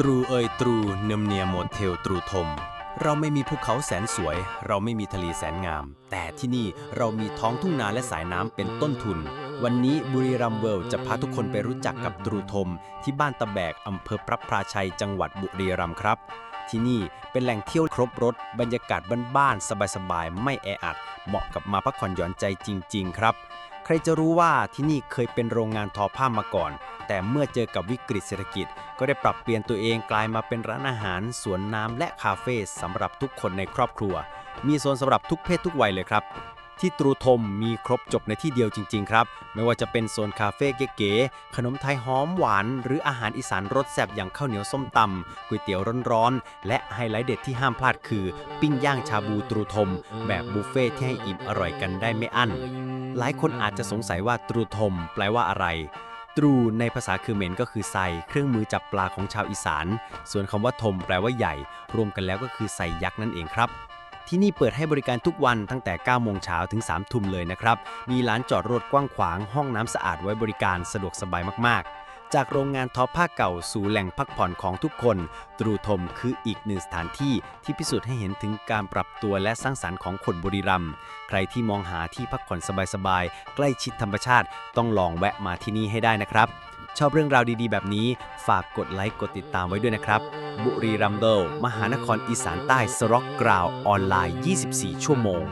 ตรูเอยตรูเนมเนียโมเทลตรูทม เราไม่มีภูเขาแสนสวย เราไม่มีทะเลแสนงาม แต่ที่นี่เรามีท้องทุ่งนาและสายน้ำเป็นต้นทุน วันนี้บุรีรัมย์เวิลด์จะพาทุกคนไปรู้จักกับตรูทม ที่บ้านตะแบกอำเภอพระพราชัยจังหวัดบุรีรัมย์ครับที่นี่เป็นแหล่งเที่ยวครบรถ บรรยากาศบ้านๆสบายๆ ไม่แออัด เหมาะกับมาพักผ่อนหย่อนใจจริง ๆ ครับ ใครจะรู้ว่าที่นี่เคยเป็นโรงงานทอผ้ามาก่อน แต่เมื่อเจอกับวิกฤตเศรษฐกิจ ก็ได้ปรับเปลี่ยนตัวเองกลายมาเป็นร้านอาหาร สวนน้ำและคาเฟ่สำหรับทุกคนในครอบครัว มีโซนสำหรับทุกเพศทุกวัยเลยครับ ที่ตรูทมมีครบจบในที่เดียวจริง ๆ ครับ ไม่ว่าจะเป็นโซนคาเฟ่เก๋ๆขนมไทยหอมหวาน หรืออาหารอีสานรสแซ่บอย่างข้าวเหนียวส้มตำก๋วยเตี๋ยวร้อนๆและไฮไลท์เด็ดที่ห้ามพลาดคือ ปิ้งย่างชาบูตรูทม แบบบุฟเฟ่ที่ให้อิ่มอร่อยกันได้ไม่อั้น หลายคนอาจจะสงสัยว่าตรูทม แปลว่าอะไร ตรูในภาษาคือเหม็นก็คือไซเครื่องมือจับปลาของชาวอีสาน ส่วนคำว่าทม แปลว่าใหญ่ รวมกันแล้วก็คือไซยักษ์นั่นเองครับที่นี่เปิดให้บริการทุกวันตั้งแต่ 9 โมงเช้าถึง 3 ทุ่มเลยนะครับ มีร้านจอดรถกว้างขวาง ห้องน้ำสะอาดไว้บริการสะดวกสบายมากๆ จากโรงงานทอผ้าเก่าสู่แหล่งพักผ่อนของทุกคน ตรูทมคืออีกหนึ่งสถานที่ที่พิสูจน์ให้เห็นถึงการปรับตัวและสร้างสรรค์ของคนบุรีรัมย์ใครที่มองหาที่พักผ่อนสบายๆ ใกล้ชิดธรรมชาติต้องลองแวะมาที่นี่ให้ได้นะครับ ชอบเรื่องราวดีๆ แบบนี้ ฝากกดไลค์กดติดตามไว้ด้วยนะครับ บุรีรัมย์เดลมหานครอีสานใต้สร็อกกราวออนไลน์ 24 ชั่วโมง